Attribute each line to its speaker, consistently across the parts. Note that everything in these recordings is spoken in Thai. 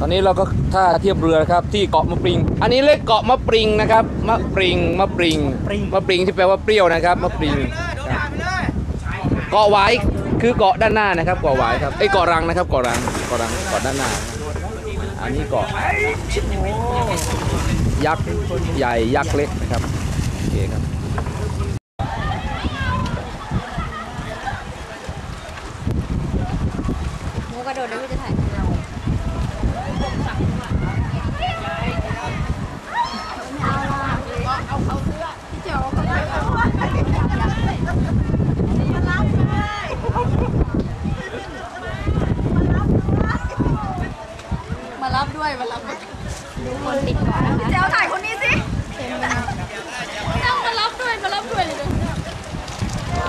Speaker 1: ตอนนี้เราก็ท่าเทียบเรือครับที่เกาะมะปริง อันนี้เรียกเกาะมะปริงนะครับมะปริงมะปริงมะปริงที่แปลว่าเปรี้ยวนะครับมะปริงครับเกาะหวายคือเกาะด้านหน้านะครับเกาะหวายครับไอ้ยเกาะรังนะครับเกาะรังเกาะรังเกาะด้านหน้า อันนี้เกาะยักษ์ใหญ่ยักษ์เล็กนะครับโอเคครับ
Speaker 2: หมูกระโดดแล้วพี่จะถ่าย มารับด้วยมารับด้วยดูคนติดก่อนนะคะ
Speaker 3: เจ้าถ่ายคนนี้สิ
Speaker 2: ต้องมารับด้วยมารับด้วยเลย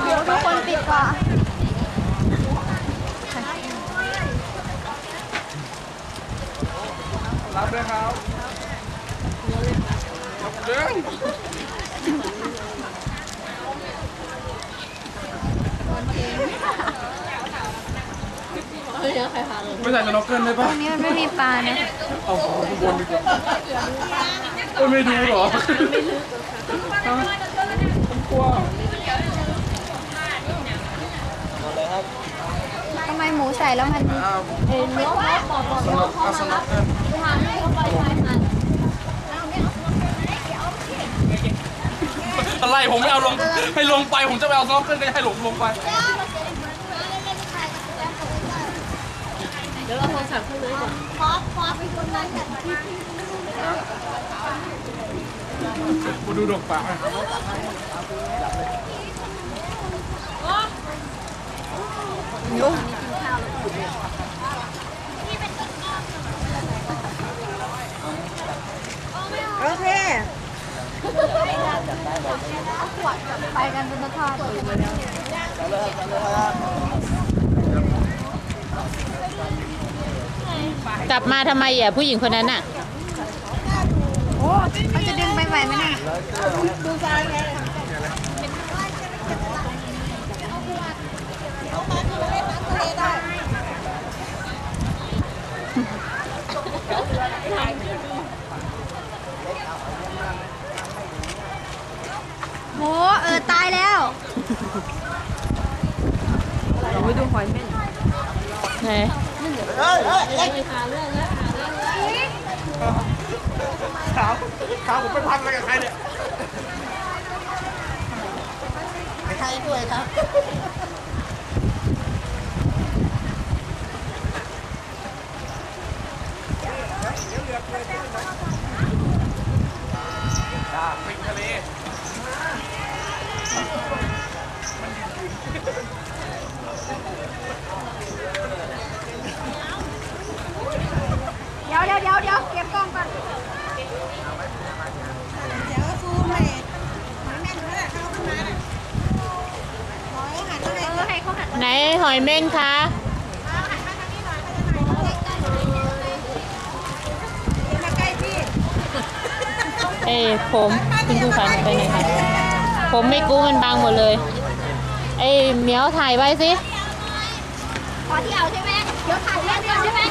Speaker 2: เดี๋ยวทุกคนติดก่อน
Speaker 1: รับด้วยครับเรื่อง
Speaker 4: ไม่ใส่สโนว์เกิลได้ปะต
Speaker 2: รงนี้มันไม่มีปลานะ
Speaker 4: เอาของข้างบนดีกว่าเอ้ยไม่ดูหรอผมกลัว
Speaker 2: ทำไมหมูใส่แล้วมันเอ็นเนื้อหอมบอก
Speaker 4: สนว์เอาสโนว์เกิล
Speaker 2: ทานให้เข้าไปทานทาน
Speaker 4: อะไร ผมไม่เอาลงให้ลงไปผมจะไปเอาสโนว์เกิลก็ให้หลงลงไป
Speaker 2: เดี๋ยวเราโทรศัพท์ขึ้นเลยก่อนขอขอไปคนนั้นกัน
Speaker 4: กูดูดอกปากห
Speaker 3: โอเค
Speaker 2: ไปกันเป็นท่าตัวเลย
Speaker 5: กลับมาทำไมอะผู้หญิงคนนั้นอะ
Speaker 2: โอ้เขาจะดึงไปไหวไหมน่ะ
Speaker 3: ดูซ้ายไง
Speaker 2: โห เออตายแล้ว
Speaker 5: ไหน
Speaker 4: ขาขาผมไปพันอะไรกับใครเนี่ย
Speaker 3: ใครด้วยครับ
Speaker 4: เป็นทะเล
Speaker 2: เดี๋ยวเดี๋ยวเดี๋ยวเดี๋ยวเก็บกล้องก่อน
Speaker 3: เดี๋ยวซูมให้หอยแม่นเขาแหละเขาขึ้นมาน่ะหอยหันมาให้
Speaker 2: เออให้เขาหัน
Speaker 5: ไหนหอยเม่นคะ
Speaker 3: มาใกล้พี่
Speaker 5: เอ้ยผมคุณครูคะหนูไปไหนคะผมไม่กู้มันบังหมดเลย เอ้ยเหมียวถ่ายไว้สิ
Speaker 2: ขอที่เอาใช่ไหมเดี๋ยวถ่ายเล่นก่อนใช่ไหม